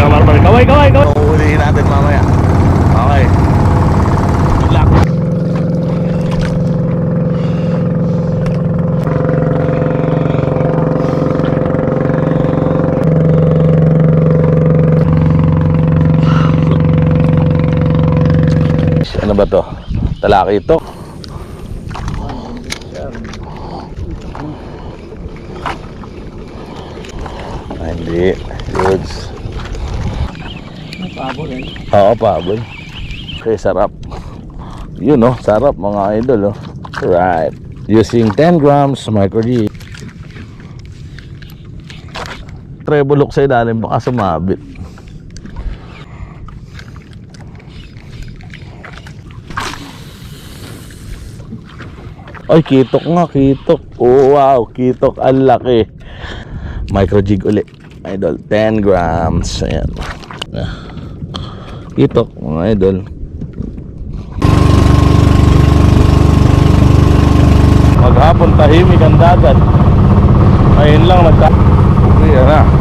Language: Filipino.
ka marmar. Kaway, kaway, kaway. Uulihin natin mamaya. Okay. Good luck. Ano ba to? Talaki ito. Ah, hindi. Goods. Oo, pabol. Okay, sarap. Yun oh, sarap mga idol oh. Right. Using 10 grams micro G. Trebulok sa ilalim baka sumabit. Ay, kitok nga, kitok. Oh, wow, kitok. Ang laki. Micro jig uli. Idol, 10 grams. Ayan. Kitok, mga idol. Maghapon tahimik ang dagat. Ayun lang nagka... Okay, na.